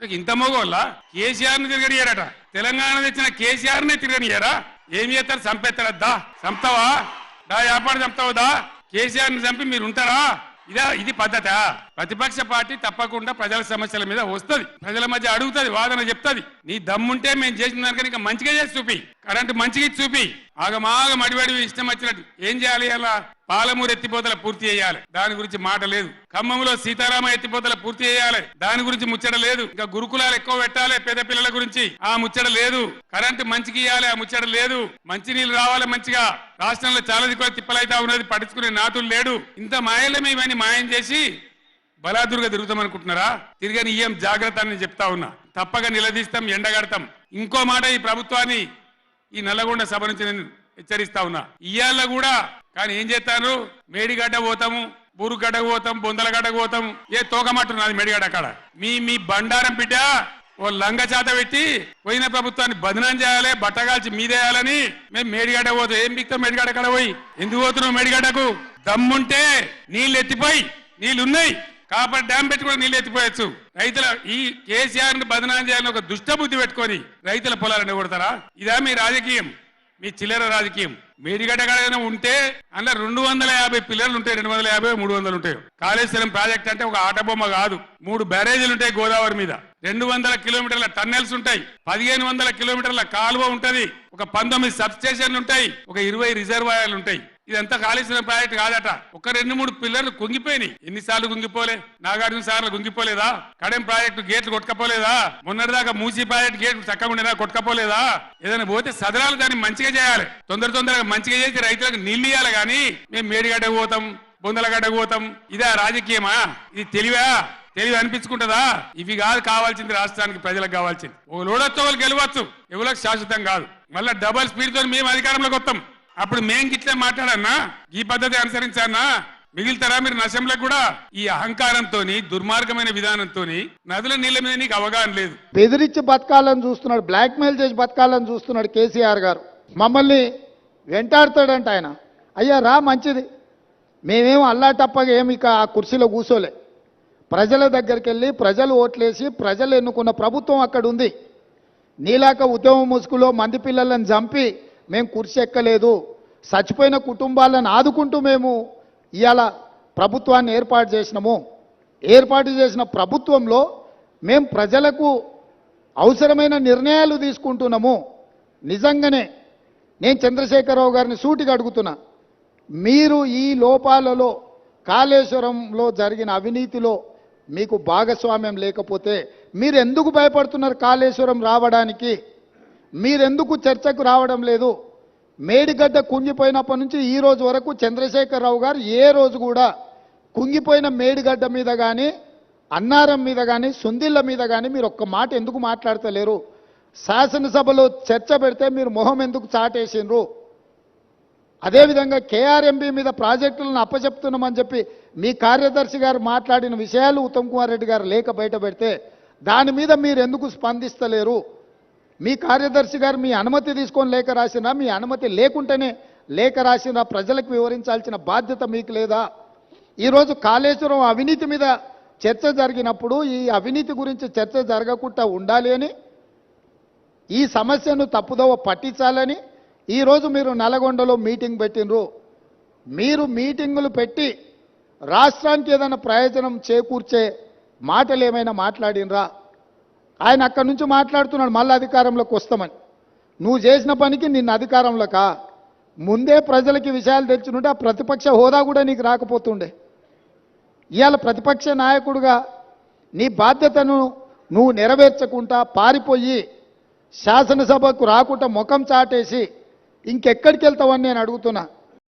ఇంత మోగోళ్ళ? కేసీఆర్ని తిరగనియారట తెలంగాణ తెచ్చిన కేసీఆర్ నే తిరగనియారా ఏం చేస్తారు? చంపేస్తారా? దా చంపుతావా? దా వ్యాపారం చంపుతావుదా కేసీఆర్ని చంపి మీరు ఉంటారా ఇదా ఇది పద్ధత? ప్రతిపక్ష పార్టీ తప్పకుండా ప్రజల సమస్యల మీద వస్తుంది. ప్రజల మధ్య అడుగుతుంది వాదన చెప్తుంది. నీ దమ్ముంటే మేము చేసిన దానికని ఇంకా మంచిగా చేసి చూపి. కరెంటు మంచిగా చూపి. ఆగమాగం మడివడి ఇష్టం వచ్చినట్టు. ఏం చేయాలి అలా? పాలమూరు ఎత్తిపోతల పూర్తి చేయాలి. దాని గురించి మాట లేదు. ఖమ్మంలో సీతారామ ఎత్తిపోతల పూర్తి చేయాలి. దాని గురించి ముచ్చట లేదు. ఇంకా గురుకులాలు ఎక్కువ పెట్టాలి పేద పిల్లల గురించి. ఆ ముచ్చట లేదు. కరెంటు మంచికి ఇవ్వాలి ఆ ముచ్చట లేదు. మంచినీళ్ళు రావాలి మంచిగా. రాష్ట్రంలో చాలా దిక్కువ తిప్పలైతా ఉన్నది. పట్టించుకునే నాతులు లేడు. ఇంత మాయలమే ఇవన్నీ మాయం చేసి బలాదురుగా తిరుగుతామనుకుంటున్నారా తిరిగని ఇయ్యం జాగ్రత్త అని చెప్తా ఉన్నా. తప్పక నిలదీస్తాం ఎండగడతాం. ఇంకో మాట ఈ ప్రభుత్వాన్ని ఈ నల్లగొండ సభ నుంచి నేను హెచ్చరిస్తా ఉన్నా. ఇయ్యాల కూడా కానీ ఏం చేస్తాను మేడిగడ్డ పోతాము బూరుగడ్డ పోతాం బొందలగడ్డ పోతాం. ఏ తోకమట్టు నాది మేడిగడ్డ అక్కడ మీ మీ బండారం బిడ్డ ఓ లంగ చేత పెట్టి పోయిన ప్రభుత్వాన్ని బదనం చేయాలి బట్టగాల్చి మీదేయాలని మేము మేడిగడ్డ పోతాం. ఏం బిక్తాం మేడిగడ్డ అక్కడ పోయి? ఎందుకు పోతున్నావు మేడిగడ్డకు? దమ్ముంటే నీళ్ళు ఎత్తిపోయి నీళ్ళు ఉన్నాయి కాబట్టి డ్యామ్ పెట్టుకుని నీళ్ళు ఎత్తిపోయచ్చు. రైతుల ఈ కేసీఆర్ని బదనాం చేయాలని ఒక దుష్టబుద్ధి పెట్టుకొని రైతుల పొలాలను కొడతారా ఇదా మీ రాజకీయం. మీ చిల్లర రాజకీయం. మేడిగడ్డ కాడైనా ఉంటే అందులో రెండు వందల యాభై పిల్లలు ఉంటాయి రెండు వందల యాభై మూడు వందలు ఉంటాయి. కాళేశ్వరం ప్రాజెక్ట్ అంటే ఒక ఆట బొమ్మ కాదు. మూడు బ్యారేజీలు ఉంటాయి గోదావరి మీద. రెండు వందల కిలోమీటర్ల టన్నెల్స్ ఉంటాయి. పదిహేను వందల కిలోమీటర్ల కాలువ ఉంటది. ఒక పంతొమ్మిది సబ్ స్టేషన్లు ఉంటాయి. ఒక ఇరవై రిజర్వాయర్లు ఉంటాయి. ఇదంతా కాళేశ్వరం ప్రాజెక్ట్ కాదట. ఒక రెండు మూడు పిల్లర్లు కుంగిపోయినాయి. ఎన్నిసార్లు కుంగిపోలే? నాగార్జున సార్లు కుంగిపోలేదా? కడెం ప్రాజెక్టు గేట్లు కొట్టుకపోలేదా? మొన్నటిదాకా మూసీ ప్రాజెక్టు గేట్లు చక్కగా ఉండేదా కొట్టుకపోలేదా? ఏదైనా పోతే సదరాలు దాన్ని మంచిగా చేయాలి. తొందర తొందరగా మంచిగా చేసి రైతులకు నీళ్ళు ఇవ్వాలి కానీ మేము మేడిగడ్డ పోతాం బొందలగడ్డ పోతాం. ఇదా రాజకీయమా? ఇది తెలివా? తెలివి అనిపించుకుంటుందా? ఇవి కాదు కావాల్సింది రాష్ట్రానికి ప్రజలకు కావాల్సింది. ఒక లోడొచ్చు వాళ్ళు గెలవచ్చు. ఎవరికి శాశ్వతం కాదు. మళ్ళీ డబల్ స్పీడ్తో మేము అధికారంలోకి వస్తాం. అప్పుడు మేం గిట్లే మాట్లాడన్నా ఈ పద్ధతి అనుసరించానా? మిగులుతారా మీరు నశంలో కూడా? ఈ అహంకారంతో దుర్మార్గమైన విధానంతో నదుల నీళ్ళ మీద నీకు అవగాహన లేదు. బెదిరించి బతకాలని చూస్తున్నాడు బ్లాక్మెయిల్ చేసి బతకాలని చూస్తున్నాడు కేసీఆర్ గారు. మమ్మల్ని వెంటాడతాడంట ఆయన. అయ్యా రా మంచిది. మేమేం అల్లా తప్పగా ఏమి ఇక ఆ కుర్చీలో కూర్చోలే ప్రజల దగ్గరికి వెళ్ళి ప్రజలు ఓట్లేసి ప్రజలు ఎన్నుకున్న ప్రభుత్వం అక్కడ ఉంది నీలాక ఉద్యమ ముసుగులో మంది పిల్లలను చంపి మేము కుర్చీ ఎక్కలేదు. చచ్చిపోయిన కుటుంబాలను ఆదుకుంటూ మేము ఇవాళ ప్రభుత్వాన్ని ఏర్పాటు చేసినాము. ఏర్పాటు చేసిన ప్రభుత్వంలో మేము ప్రజలకు అవసరమైన నిర్ణయాలు తీసుకుంటున్నాము. నిజంగానే నేను చంద్రశేఖరరావు గారిని సూటిగా అడుగుతున్నా. మీరు ఈ లోపాలలో కాళేశ్వరంలో జరిగిన అవినీతిలో మీకు భాగస్వామ్యం లేకపోతే మీరు ఎందుకు భయపడుతున్నారు కాళేశ్వరం రావడానికి? మీరెందుకు చర్చకు రావడం లేదు? మేడిగడ్డ కుంగిపోయినప్పటి నుంచి ఈ రోజు వరకు చంద్రశేఖరరావు గారు ఏ రోజు కూడా కుంగిపోయిన మేడిగడ్డ మీద కానీ అన్నారం మీద కానీ సుందిళ్ళ మీద కానీ మీరు ఒక్క మాట ఎందుకు మాట్లాడతలేరు? శాసనసభలో చర్చ పెడితే మీరు మొహం ఎందుకు చాటేసిండ్రు? అదేవిధంగా కేఆర్ఎంబి మీద ప్రాజెక్టులను అప్పచెప్తున్నామని చెప్పి మీ కార్యదర్శి గారు మాట్లాడిన విషయాలు ఉత్తమ్ కుమార్ రెడ్డి గారు లేక బయట పెడితే దాని మీద మీరు ఎందుకు స్పందిస్తలేరు? మీ కార్యదర్శి గారు మీ అనుమతి తీసుకొని లేఖ రాసినా మీ అనుమతి లేకుంటేనే లేఖ రాసినా ప్రజలకు వివరించాల్సిన బాధ్యత మీకు లేదా? ఈరోజు కాళేశ్వరం అవినీతి మీద చర్చ జరిగినప్పుడు ఈ అవినీతి గురించి చర్చ జరగకుండా ఉండాలి అని ఈ సమస్యను తప్పుదోవ పట్టించాలని ఈరోజు మీరు నల్గొండలో మీటింగ్ పెట్టినరు మీరు మీటింగులు పెట్టి రాష్ట్రానికి ఏదైనా ప్రయోజనం చేకూర్చే మాటలు ఏమైనా మాట్లాడినరా? ఆయన అక్కడి నుంచి మాట్లాడుతున్నాడు మళ్ళీ అధికారంలోకి వస్తామని. నువ్వు చేసిన పనికి నిన్న అధికారంలోకా? ముందే ప్రజలకి విషయాలు తెచ్చుంటే ఆ ప్రతిపక్ష హోదా కూడా నీకు రాకపోతుండే. ఇవాళ ప్రతిపక్ష నాయకుడుగా నీ బాధ్యతను నువ్వు నెరవేర్చకుండా పారిపోయి శాసనసభకు రాకుండా ముఖం చాటేసి ఇంకెక్కడికి వెళ్తావని నేను అడుగుతున్నా.